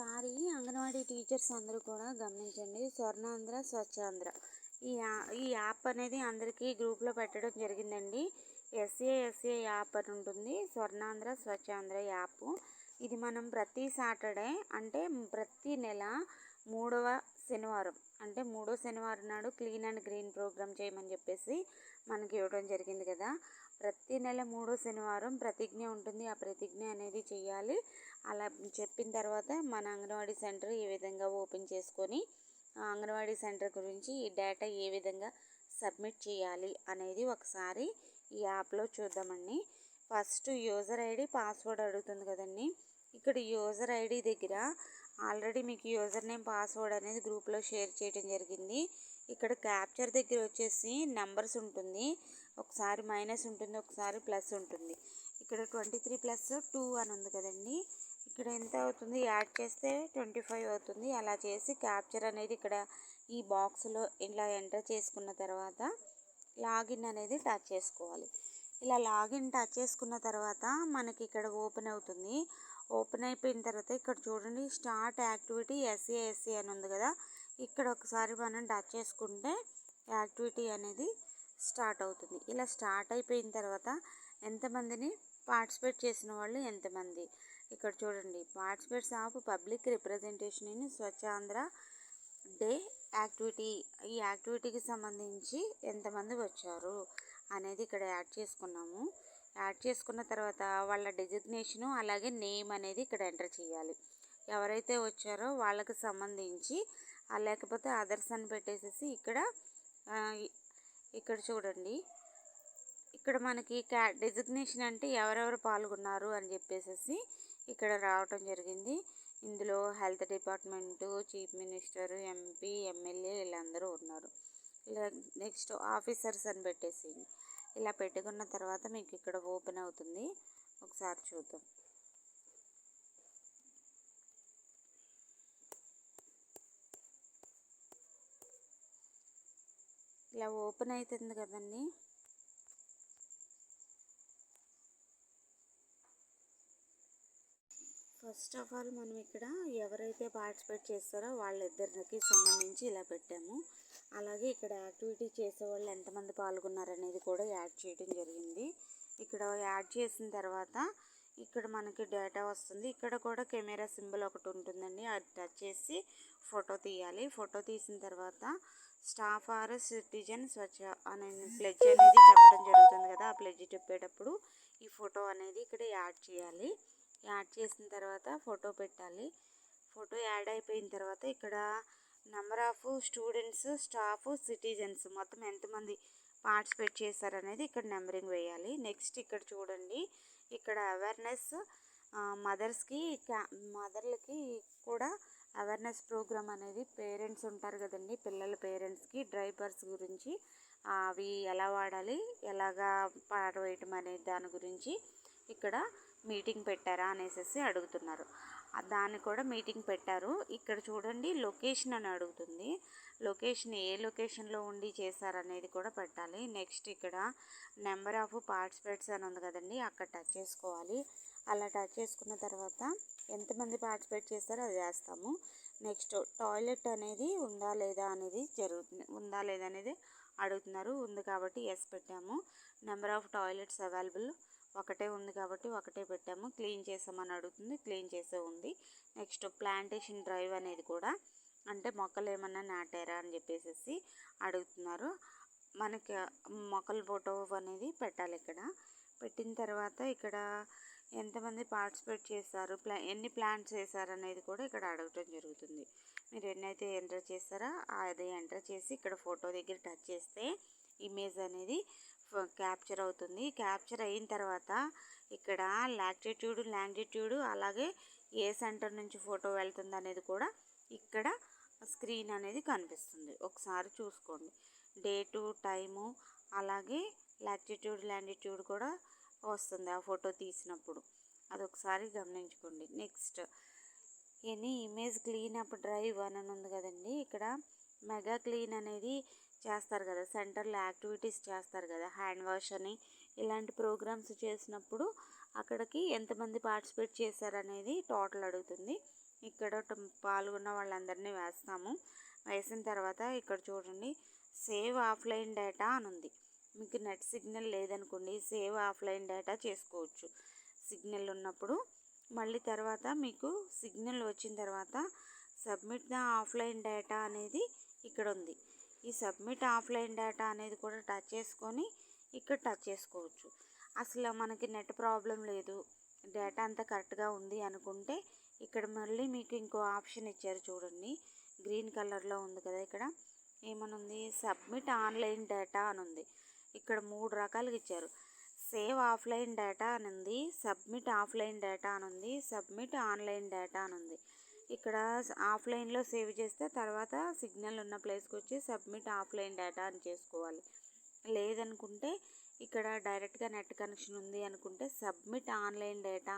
ఈసారి అంగన్వాడీ టీచర్స్ అందరూ కూడా గమనించండి. స్వర్ణాంధ్ర స్వచ్ఛాంధ్ర. ఈ ఈ యాప్ అనేది అందరికీ గ్రూప్లో పెట్టడం జరిగిందండి. ఎస్ఏ ఎస్ఏ యాప్ అని ఉంటుంది. స్వర్ణాంధ్ర స్వచ్ఛాంధ్ర యాప్. ఇది మనం ప్రతి సాటర్డే అంటే ప్రతి నెల మూడవ శనివారం అంటే మూడో శనివారం నాడు క్లీన్ అండ్ గ్రీన్ ప్రోగ్రామ్ చేయమని చెప్పేసి మనకి ఇవ్వడం జరిగింది కదా. ప్రతి నెల మూడో శనివారం ప్రతిజ్ఞ ఉంటుంది. ఆ ప్రతిజ్ఞ అనేది చేయాలి అలా చెప్పిన తర్వాత మన అంగన్వాడీ సెంటర్ ఏ విధంగా ఓపెన్ చేసుకొని అంగన్వాడీ సెంటర్ గురించి ఈ డేటా ఏ విధంగా సబ్మిట్ చేయాలి అనేది ఒకసారి ఈ యాప్లో చూద్దామండి. ఫస్ట్ యూజర్ ఐడి పాస్వర్డ్ అడుగుతుంది కదండి. ఇక్కడ యూజర్ ఐడి దగ్గర ఆల్రెడీ మీకు యూజర్ నేమ్ పాస్వర్డ్ అనేది గ్రూప్లో షేర్ చేయడం జరిగింది. ఇక్కడ క్యాప్చర్ దగ్గర వచ్చేసి నెంబర్స్ ఉంటుంది. ఒకసారి మైనస్ ఉంటుంది ఒకసారి ప్లస్ ఉంటుంది. ఇక్కడ ట్వంటీ త్రీ ప్లస్ టూ అని ఉంది కదండి. ఇక్కడ ఎంత అవుతుంది? యాడ్ చేస్తే ట్వంటీ ఫైవ్ అవుతుంది. అలా చేసి క్యాప్చర్ అనేది ఇక్కడ ఈ బాక్స్లో ఇలా ఎంటర్ చేసుకున్న తర్వాత లాగిన్ అనేది టచ్ చేసుకోవాలి. ఇలా లాగిన్ టచ్ చేసుకున్న తర్వాత మనకి ఇక్కడ ఓపెన్ అవుతుంది. ఓపెన్ అయిపోయిన తర్వాత ఇక్కడ చూడండి స్టార్ట్ యాక్టివిటీ ఎస్సీ ఎస్సీ అని ఉంది కదా. ఇక్కడ ఒకసారి మనం టచ్ చేసుకుంటే యాక్టివిటీ అనేది స్టార్ట్ అవుతుంది. ఇలా స్టార్ట్ అయిపోయిన తర్వాత ఎంతమందిని పార్టిసిపేట్ చేసిన వాళ్ళు ఎంతమంది? ఇక్కడ చూడండి. Participates of public representation in Swachhandhra day activity. ఈ యాక్టివిటీకి సంబంధించి ఎంతమంది వచ్చారు అనేది ఇక్కడ యాడ్ చేసుకున్నాము. యాడ్ చేసుకున్న తర్వాత వాళ్ళ డెసిగ్నేషను అలాగే నేమ్ అనేది ఇక్కడ ఎంటర్ చేయాలి. ఎవరైతే వచ్చారో వాళ్ళకి సంబంధించి లేకపోతే అదర్స్ అని పెట్టేసేసి ఇక్కడ ఇక్కడ చూడండి. ఇక్కడ మనకి క్యా డెసిగ్నేషన్ అంటే ఎవరెవరు పాల్గొన్నారు అని చెప్పేసి ఇక్కడ రావటం జరిగింది. ఇందులో health department chief minister MP MLA వీళ్ళందరూ ఉన్నారు. ఇలా నెక్స్ట్ ఆఫీసర్స్ అని పెట్టేసి ఇలా పెట్టుకున్న తర్వాత మీకు ఇక్కడ ఓపెన్ అవుతుంది. ఒకసారి చూద్దాం. ఇలా ఓపెన్ అవుతుంది కదండి. ఫస్ట్ ఆఫ్ ఆల్ మనం ఇక్కడ ఎవరైతే పార్టిసిపేట్ చేస్తారో వాళ్ళిద్దరికి సంబంధించి ఇలా పెట్టాము. అలాగే ఇక్కడ యాక్టివిటీ చేసే వాళ్ళు ఎంతమంది పాల్గొన్నారనేది కూడా యాడ్ చేయడం జరిగింది. ఇక్కడ యాడ్ చేసిన తర్వాత ఇక్కడ మనకి డేటా వస్తుంది. ఇక్కడ కూడా కెమెరా సింబల్ ఒకటి ఉంటుందండి. అది టచ్ చేసి ఫోటో తీయాలి. ఫోటో తీసిన తర్వాత స్టాఫ్ ఆర్ సిటిజన్ స్వచ్ఛ అనే ప్లెడ్జ్ అనేది చెప్పడం జరుగుతుంది కదా ఆ ప్లెడ్జ్ చెప్పేటప్పుడు ఈ ఫోటో అనేది ఇక్కడ యాడ్ చేయాలి. యాడ్ చేసిన తర్వాత ఫోటో పెట్టాలి. ఫోటో యాడ్ అయిపోయిన తర్వాత ఇక్కడ number of students staff citizens మొత్తం ఎంతమంది పార్టిసిపేట్ చేశారనేది ఇక్కడ నెంబరింగ్ వేయాలి. నెక్స్ట్ ఇక్కడ చూడండి ఇక్కడ అవేర్నెస్ మదర్స్కి మదర్లకి కూడా అవేర్నెస్ ప్రోగ్రామ్ అనేది పేరెంట్స్ ఉంటారు కదండి పిల్లల పేరెంట్స్కి డ్రైవర్స్ గురించి అవి ఎలా వాడాలి ఎలాగా పాడవేయటం అనే దాని గురించి ఇక్కడ మీటింగ్ పెట్టారా అనేసి అడుగుతున్నారు. దాన్ని కూడా మీటింగ్ పెట్టారు. ఇక్కడ చూడండి లొకేషన్ అని అడుగుతుంది. లొకేషన్ ఏ లొకేషన్లో ఉండి చేశారనేది కూడా పెట్టాలి. నెక్స్ట్ ఇక్కడ నెంబర్ ఆఫ్ పార్టిసిపేట్స్ అని ఉంది కదండి అక్కడ టచ్ చేసుకోవాలి. అలా టచ్ చేసుకున్న తర్వాత ఎంతమంది పార్టిసిపేట్ చేస్తారో అది వేస్తాము నెక్స్ట్ టాయిలెట్ అనేది ఉందా లేదా అనేది జరుగుతుంది ఉందా లేదా అనేది అడుగుతున్నారు. ఉంది కాబట్టి ఎస్ పెట్టాము. నెంబర్ ఆఫ్ టాయిలెట్స్ అవైలబుల్ ఒకటే ఉంది కాబట్టి ఒకటే పెట్టాము. క్లీన్ చేసామని అడుగుతుంది క్లీన్ చేసే ఉంది. నెక్స్ట్ ప్లాంటేషన్ డ్రైవ్ అనేది కూడా అంటే మొక్కలు ఏమన్నా నాటారా అని చెప్పేసి అడుగుతున్నారు. మనకి మొక్కల ఫోటో అనేది పెట్టాలి ఇక్కడ. పెట్టిన తర్వాత ఇక్కడ ఎంతమంది పార్టిసిపేట్ చేస్తారు ప్లా ఎన్ని ప్లాంట్స్ వేశారు అనేది కూడా ఇక్కడ అడగటం జరుగుతుంది. మీరు ఎన్నైతే ఎంటర్ చేస్తారో అది ఎంటర్ చేసి ఇక్కడ ఫోటో దగ్గర టచ్ చేస్తే ఇమేజ్ అనేది క్యాప్చర్ అవుతుంది. క్యాప్చర్ అయిన తర్వాత ఇక్కడ లాటిట్యూడ్ లాంగిట్యూడ్ అలాగే ఏ సెంటర్ నుంచి ఫోటో వెళ్తుంది అనేది కూడా ఇక్కడ స్క్రీన్ అనేది కనిపిస్తుంది. ఒకసారి చూసుకోండి. డేటు టైము అలాగే లాటిట్యూడ్ లాంటిట్యూడ్ కూడా వస్తుంది ఆ ఫోటో తీసినప్పుడు. అది ఒకసారి గమనించుకోండి. Next any image clean up drive అని ఉంది కదండి. ఇక్కడ మెగా క్లీన్ అనేది చేస్తారు కదా సెంటర్లో యాక్టివిటీస్ చేస్తారు కదా హ్యాండ్ వాష్ అని. ఇలాంటి ప్రోగ్రామ్స్ చేసినప్పుడు అక్కడికి ఎంతమంది పార్టిసిపేట్ చేశారనేది టోటల్ అడుగుతుంది. ఇక్కడ పాల్గొన్న వాళ్ళందరినీ వేస్తాము. వేసిన తర్వాత ఇక్కడ చూడండి సేవ్ ఆఫ్లైన్ డేటా అని ఉంది. మీకు నెట్ సిగ్నల్ లేదనుకోండి సేవ్ ఆఫ్లైన్ డేటా చేసుకోవచ్చు. సిగ్నల్ ఉన్నప్పుడు మళ్ళీ తర్వాత మీకు సిగ్నల్ వచ్చిన తర్వాత సబ్మిట్ ద ఆఫ్లైన్ డేటా అనేది ఇక్కడ ఉంది. ఈ సబ్మిట్ ఆఫ్లైన్ డేటా అనేది కూడా టచ్ చేసుకొని ఇక్కడ టచ్ చేసుకోవచ్చు. అసలు మనకి నెట్ ప్రాబ్లం లేదు. డేటా అంతా కరెక్ట్గా ఉంది అనుకుంటే ఇక్కడ మళ్ళీ మీకు ఇంకో ఆప్షన్ ఇచ్చారు చూడండి. గ్రీన్ కలర్లో ఉంది కదా ఇక్కడ. ఏమనుంది? సబ్మిట్ ఆన్లైన్ డేటా అని ఉంది ఇక్కడ మూడు రకాలుగా ఇచ్చారు. సేవ్ ఆఫ్లైన్ డేటా అని ఉంది సబ్మిట్ ఆఫ్లైన్ డేటా అని ఉంది సబ్మిట్ ఆన్లైన్ డేటా అని ఉంది ఇక్కడ ఆఫ్లైన్లో సేవ్ చేస్తే తర్వాత సిగ్నల్ ఉన్న ప్లేస్కి వచ్చి సబ్మిట్ ఆఫ్లైన్ డేటా అని చేసుకోవాలి. లేదనుకుంటే ఇక్కడ డైరెక్ట్గా నెట్ కనెక్షన్ ఉంది అనుకుంటే సబ్మిట్ ఆన్లైన్ డేటా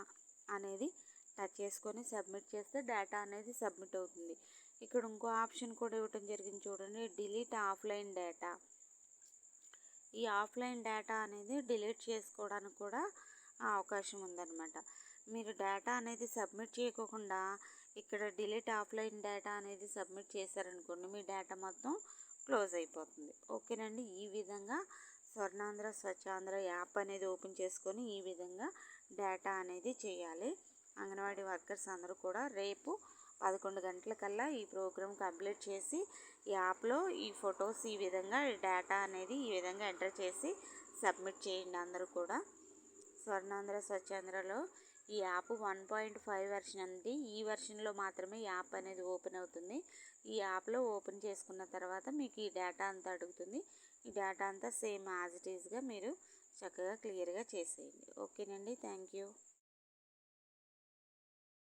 అనేది టచ్ చేసుకొని సబ్మిట్ చేస్తే డేటా అనేది సబ్మిట్ అవుతుంది. ఇక్కడ ఇంకో ఆప్షన్ కూడా ఇవ్వటం జరిగింది చూడండి డిలీట్ ఆఫ్లైన్ డేటా. ఈ ఆఫ్లైన్ డేటా అనేది డిలీట్ చేసుకోవడానికి కూడా అవకాశం ఉందన్నమాట. మీరు డేటా అనేది సబ్మిట్ చేయకోకుండా ఇక్కడ డిలీట్ ఆఫ్లైన్ డేటా అనేది సబ్మిట్ చేశారనుకోండి మీ డేటా మొత్తం క్లోజ్ అయిపోతుంది. ఓకేనండి? ఈ విధంగా స్వర్ణాంధ్ర స్వచ్ఛాంధ్ర యాప్ అనేది ఓపెన్ చేసుకొని ఈ విధంగా డేటా అనేది చేయాలి. అంగన్వాడీ వర్కర్స్ అందరూ కూడా రేపు పదకొండు గంటలకల్లా ఈ ప్రోగ్రామ్ కంప్లీట్ చేసి ఈ యాప్లో ఈ ఫొటోస్ ఈ విధంగా డేటా అనేది ఈ విధంగా ఎంటర్ చేసి సబ్మిట్ చేయండి అందరూ కూడా. స్వర్ణాంధ్ర స్వచ్ఛాంధ్రలో ఈ app one point five version అండి ఈ వెర్షన్లో మాత్రమే యాప్ అనేది ఓపెన్ అవుతుంది. ఈ యాప్లో ఓపెన్ చేసుకున్న తర్వాత మీకు ఈ డేటా అంతా అడుగుతుంది. ఈ డేటా అంతా సేమ్ యాజ్ ఇట్ ఈస్గా మీరు చక్కగా క్లియర్గా చేసేయండి. ఓకేనండి. Thank you.